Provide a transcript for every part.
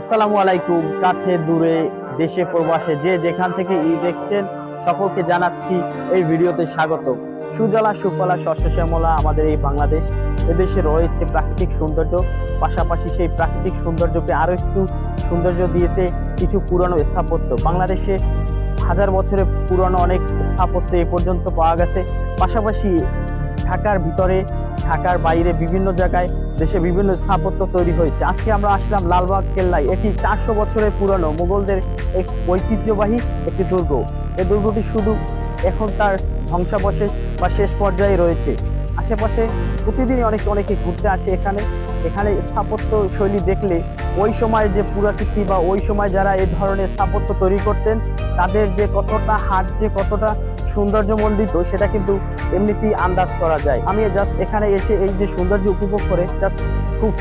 আসসালামু আলাইকুম, কাছে, দূরে, দেশে, প্রবাসে, যে যেখান থেকে ই দেখছেন, সকলকে জানাচ্ছি এই ভিডিওতে স্বাগত। সুজলা, সুফলা, শস্য, শ্যামলা আমাদের এই বাংলাদেশ। এদেশে রয়েছে প্রাকৃতিক সৌন্দর্য, পাশাপাশি সেই প্রাকৃতিক সৌন্দর্যকে আরও একটু সৌন্দর্য দিয়েছে কিছু পুরনো স্থাপত্য। বাংলাদেশে হাজার বছরের পুরনো অনেক স্থাপত্য এ পর্যন্ত পাওয়া গেছে। পাশাপাশি ঢাকার ভিতরে, ঢাকার বাইরে বিভিন্ন জায়গায় দেশে বিভিন্ন স্থাপত্য তৈরি হয়েছে। আজকে আমরা আসলাম লালবাগ কেল্লায়, এটি চারশো বছরের পুরানো। মুঘলদের এক ঐতিহ্যবাহী একটি দুর্গ। এই দুর্গটি শুধু এখন তার ধ্বংসাবশেষ বা শেষ পর্যায়ে রয়েছে। আশেপাশে প্রতিদিনই অনেকে অনেকে ঘুরতে আসে এখানে। এখানে স্থাপত্য শৈলী দেখলে ওই সময় যে পুরাকীর্তি বা ওই সময় যারা এই ধরনের স্থাপত্য তৈরি করতেন, তাদের যে কতটা হাট, যে কতটা সৌন্দর্যমণ্ডিত, সেটা কিন্তু এমনিতেই আন্দাজ করা যায়। আমি জাস্ট এখানে এসে এই যে সৌন্দর্য উপভোগ করে জাস্ট খুব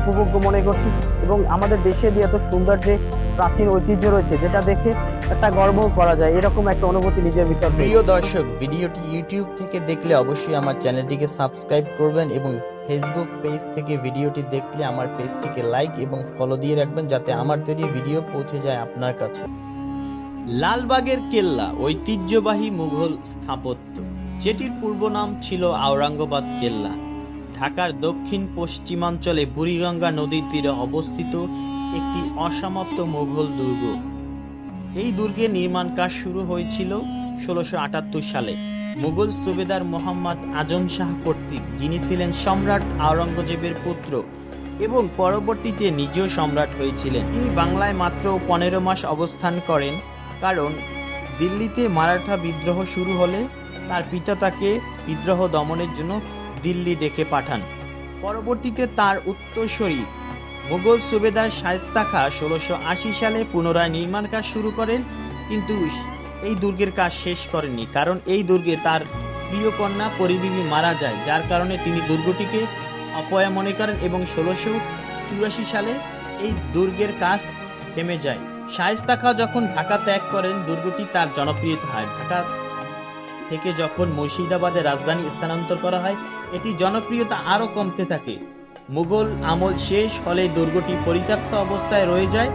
উপভোগ্য মনে করছি এবং আমাদের দেশে যে এত সুন্দর যে প্রাচীন ঐতিহ্য রয়েছে, যেটা দেখে একটা গর্ব করা যায়। এরকম একটা অনুভূতি নিজের ভিতর প্রিয় দর্শক, ভিডিওটি ইউটিউব থেকে দেখলে অবশ্যই আমার চ্যানেলটিকে সাবস্ক্রাইব করবেন এবং ফেসবুক পেজ থেকে ভিডিওটি দেখলে আমার পেজটিকে লাইক এবং ফলো দিয়ে রাখবেন যাতে আমার তৈরি ভিডিও পৌঁছে যায় আপনার কাছে। লালবাগের কেল্লা ঐতিহ্যবাহী মুঘল স্থাপত্য, যেটির পূর্ব নাম ছিল আওরঙ্গাবাদ কেল্লা। ঢাকার দক্ষিণ পশ্চিমাঞ্চলে বুড়িগঙ্গা নদীর তীরে অবস্থিত একটি অসমাপ্ত মুঘল দুর্গ। এই দুর্গের নির্মাণ কাজ শুরু হয়েছিল ষোলোশো সালে। মুঘল সুবেদার মোহাম্মদ আজম শাহ কর্তৃক, যিনি ছিলেন সম্রাট আওরঙ্গজেবের পুত্র এবং পরবর্তীতে নিজেও সম্রাট হয়েছিলেন। তিনি বাংলায় মাত্র পনেরো মাস অবস্থান করেন, কারণ দিল্লিতে মারাঠা বিদ্রোহ শুরু হলে তার পিতা তাকে বিদ্রোহ দমনের জন্য দিল্লি ডেকে পাঠান। পরবর্তীতে তার উত্তরসূরি মুঘল সুবেদার শায়েস্তা খা ষোলোশো আশি সালে পুনরায় নির্মাণ কাজ শুরু করেন, কিন্তু এই দুর্গের কাজ শেষ করেননি, কারণ এই দুর্গে তার প্রিয় কন্যা পরিবিবি মারা যায়, যার কারণে তিনি দুর্গটিকে অপয়া মনে করেন এবং ষোলোশো চুরাশি সালে এই দুর্গের কাজ থেমে যায়। শায়েস্তা খা যখন ঢাকা ত্যাগ করেন, দুর্গটি তার জনপ্রিয়তা হয় ঢাকা থেকে যখন মুর্শিদাবাদের রাজধানী স্থানান্তর করা হয়, এটি জনপ্রিয়তা আরও কমতে থাকে। মুঘল আমল শেষ হলে দুর্গটি পরিত্যক্ত অবস্থায় রয়ে যায়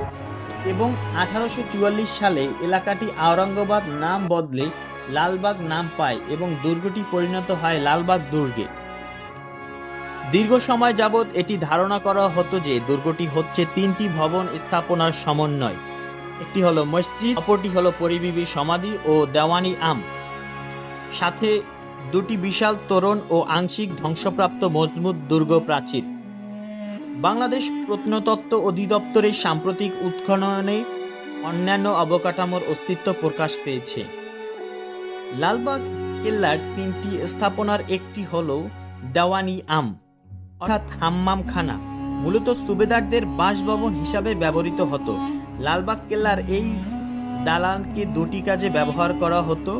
এবং আঠারোশো চুয়াল্লিশ সালে এলাকাটি আওরঙ্গাবাদ নাম বদলে লালবাগ নাম পায় এবং দুর্গটি পরিণত হয় লালবাগ দুর্গে। দীর্ঘ সময় যাবৎ এটি ধারণা করা হতো যে দুর্গটি হচ্ছে তিনটি ভবন স্থাপনার সমন্বয়। একটি হলো মসজিদ, অপরটি হলো পরিবিবি সমাধি ও দেওয়ানি আম। সাথে দুটি বিশাল তোরণ ও আংশিক ধ্বংসপ্রাপ্ত মজবুত দুর্গ প্রাচীর বাংলাদেশ প্রত্নতত্ত্ব অধিদপ্তরের সাম্প্রতিক উৎখননে অন্যান্য অবকাঠামোর অস্তিত্ব প্রকাশ পেয়েছে। লালবাগ কেল্লার তিনটি স্থাপনার একটি হল দেওয়ানি আম, অর্থাৎ হাম্মাম খানা, মূলত সুবেদারদের বাসভবন হিসাবে ব্যবহৃত হতো। লালবাগ কেল্লার এই দালানকে দুটি কাজে ব্যবহার করা হতো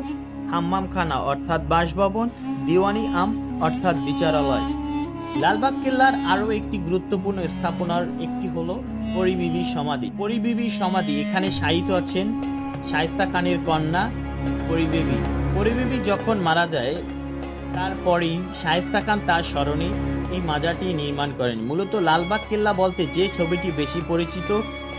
হাম্মাম খানা, অর্থাৎ বাসভবন, দিওয়ানি আম, অর্থাৎ বিচারালয়। লালবাগ কেল্লার আরও একটি গুরুত্বপূর্ণ স্থাপনার একটি হলো পরিবিবি সমাধি। পরিবিবি সমাধি, এখানে শায়িত আছেন শায়েস্তা খানের কন্যা পরিবিবি। পরিবিবি যখন মারা যায়, তারপরেই শায়েস্তা খান তার স্মরণে এই মাজারটি নির্মাণ করেন। মূলত লালবাগ কেল্লা বলতে যে ছবিটি বেশি পরিচিত,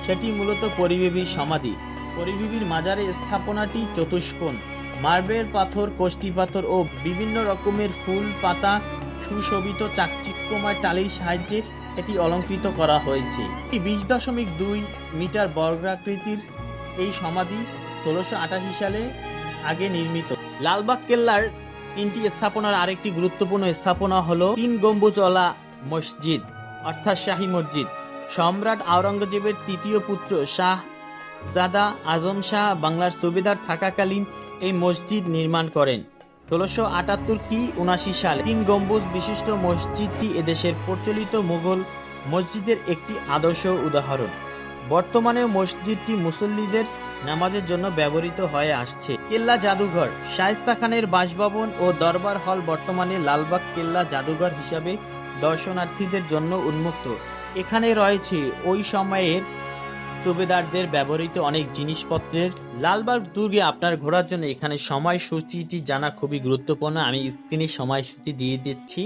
সেটি মূলত পরিবিবির সমাধি। পরিবিবির মাজারের স্থাপনাটি চতুষ্কোণ। মার্বেল পাথর, কোষ্টি পাথর ও বিভিন্ন রকমের ফুল, পাতা, সুশোভিত চাকচিক্যময় টালির সাহায্যে এটি অলঙ্কৃত করা হয়েছে। বিশ দশমিক দুই মিটার বর্গাকৃতির এই সমাধি ষোলোশো আটাশি সালে আগে নির্মিত। লালবাগ কেল্লার তিনটি স্থাপনার আরেকটি গুরুত্বপূর্ণ স্থাপনা হলো তিন গম্বুজওয়ালা মসজিদ, অর্থাৎ শাহী মসজিদ। সম্রাট আওরঙ্গজেবের তৃতীয় পুত্র শাহ জাদা আজম শাহ বাংলার সুবেদার থাকাকালীন এই মসজিদ নির্মাণ করেন। ষোলোশো আটাত্তর কি উনাশি সালে তিন গম্বুজ বিশিষ্ট মসজিদটি এদেশের প্রচলিত মুঘল মসজিদের একটি আদর্শ উদাহরণ। বর্তমানে মসজিদটি মুসল্লিদের নামাজের জন্য ব্যবহৃত হয়ে আসছে। কেল্লা জাদুঘর, শায়েস্তা খানের বাসভবন ও দরবার হল বর্তমানে লালবাগ কেল্লা জাদুঘর হিসাবে দর্শনার্থীদের জন্য উন্মুক্ত। এখানে রয়েছে ওই সময়ের সুবেদারদের ব্যবহৃত অনেক জিনিসপত্রের লালবাগ দুর্গে আপনার ঘোরার জন্য এখানে সময়সূচিটি জানা খুবই গুরুত্বপূর্ণ। আমি স্ক্রিনে সময়সূচি দিয়ে দিচ্ছি।